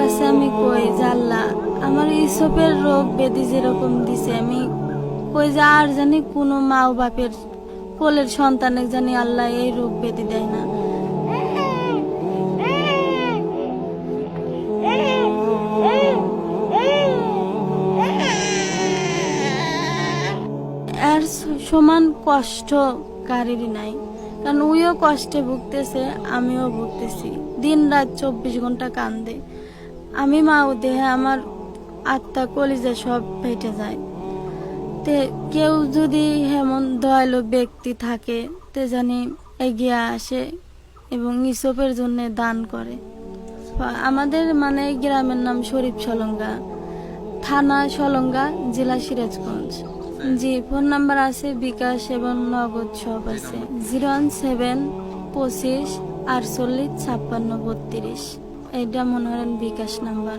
কাছে আমি কই যে আল্লাহ, আমার ইসপের রোগ ব্যাধি যেরকম দিছে, আমি কই যে আর জানি কোনো মা ও বাপের কোলের সন্তানের জানি আল্লাহ এই রোগ ব্যাধি দেয় না। সমান কষ্ট কারেরই নাই। কারণ উইও কষ্টে ভুগতেছে, আমিও ভুগতেছি। দিন রাত চব্বিশ ঘণ্টা কান্দে। আমি মা ও দেহে আমার আত্মা, কলিজা সব পেটে যায়। তে কেউ যদি হেমন দয়ালু ব্যক্তি থাকে, তে জানি এগিয়ে আসে এবং ইসপের জন্য দান করে। আমাদের মানে গ্রামের নাম শরীফ সলঙ্গা, থানা সলঙ্গা, জেলা সিরাজগঞ্জ। জি, ফোন নাম্বার আছে, বিকাশ এবং নগদ সব আছে। জিরো ওয়ান সেভেন পঁচিশ আটচল্লিশ ছাপ্পান্ন বত্রিশ। এটা মনে বিকাশ নাম্বার।